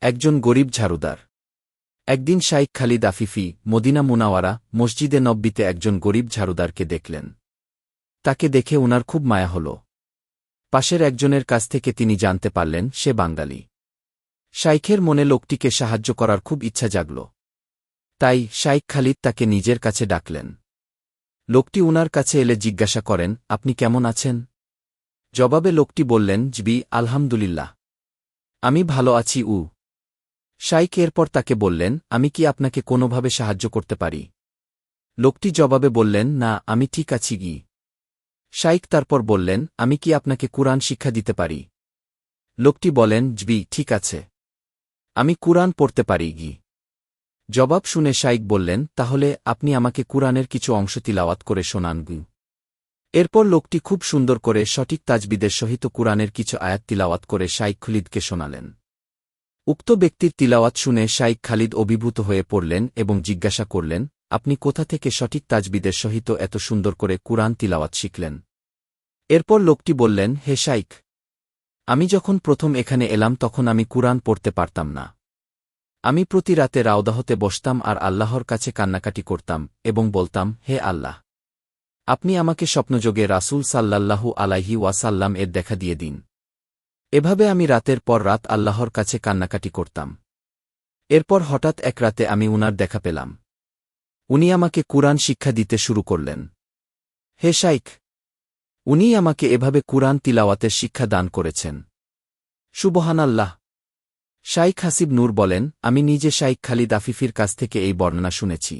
একজন গরিব ঝাড়ুদার। একদিন Sheikh Khalid Afifi Medina Munawwara মসজিদে নব্বিতে একজন গরিব ঝাড়ুদারকে দেখলেন। তাকে দেখে ওনার খুব মায়া হল। পাশের একজনের কাছ থেকে তিনি জানতে পারলেন, সে বাঙালি। শাইখের মনে লোকটিকে সাহায্য করার খুব ইচ্ছা জাগল। তাই শাইখ খালিদ তাকে নিজের কাছে ডাকলেন। লোকটি উনার কাছে এলে জিজ্ঞাসা করেন, আপনি কেমন আছেন? জবাবে লোকটি বললেন জবি আলহামদুলিল্লাহ। আমি ভালো আছি, উ। শাইক এরপর তাকে বললেন, আমি কি আপনাকে কোনোভাবে সাহায্য করতে পারি? লোকটি জবাবে বললেন, না, আমি ঠিক আছি গি। শাইক তারপর বললেন, আমি কি আপনাকে কুরআন শিক্ষা দিতে পারি? লোকটি বলেন জবি ঠিক আছে। আমি কুরআন পড়তে পারি গি। জবাব শুনে শাইক বললেন, তাহলে আপনি আমাকে কুরআনের কিছু অংশ তিলাওয়াত করে শোনান গু। এরপর লোকটি খুব সুন্দর করে সঠিক তাজবিদের সহিত কুরআনের কিছু আয়াত তিলাওয়াত করে শাইক খালিদকে শোনালেন। উক্ত ব্যক্তির তিলাওয়াত শুনে শাইক খালিদ অভিভূত হয়ে পড়লেন এবং জিজ্ঞাসা করলেন, আপনি কোথা থেকে সঠিক তাজবিদের সহিত এত সুন্দর করে কুরআন তিলাওয়াত শিখলেন? এরপর লোকটি বললেন, হে শাইক আমি যখন প্রথম এখানে এলাম তখন আমি কুরআন পড়তে পারতাম না। আমি প্রতি রাতে রাওদাহতে বসতাম আর আল্লাহর কাছে কান্নাকাটি করতাম এবং বলতাম, হে আল্লাহ, আপনি আমাকে স্বপ্নযোগে রাসূল সাল্লাল্লাহু আলাইহি ওয়াসাল্লাম এর দেখা দিয়ে দিন। এভাবে আমি রাতের পর রাত আল্লাহর কাছে কান্নাকাটি করতাম। এরপর হঠাৎ এক রাতে আমি উনার দেখা পেলাম। উনি আমাকে কুরআন শিক্ষা দিতে শুরু করলেন। হে শাইক উনি আমাকে এভাবে কুরআন তিলাওয়াতের শিক্ষা দান করেছেন। সুবহান আল্লাহ শাইখ হাসিব নূর বলেন, আমি নিজে শাইখ খালিদ আফিফির কাছ থেকে এই বর্ণনা শুনেছি।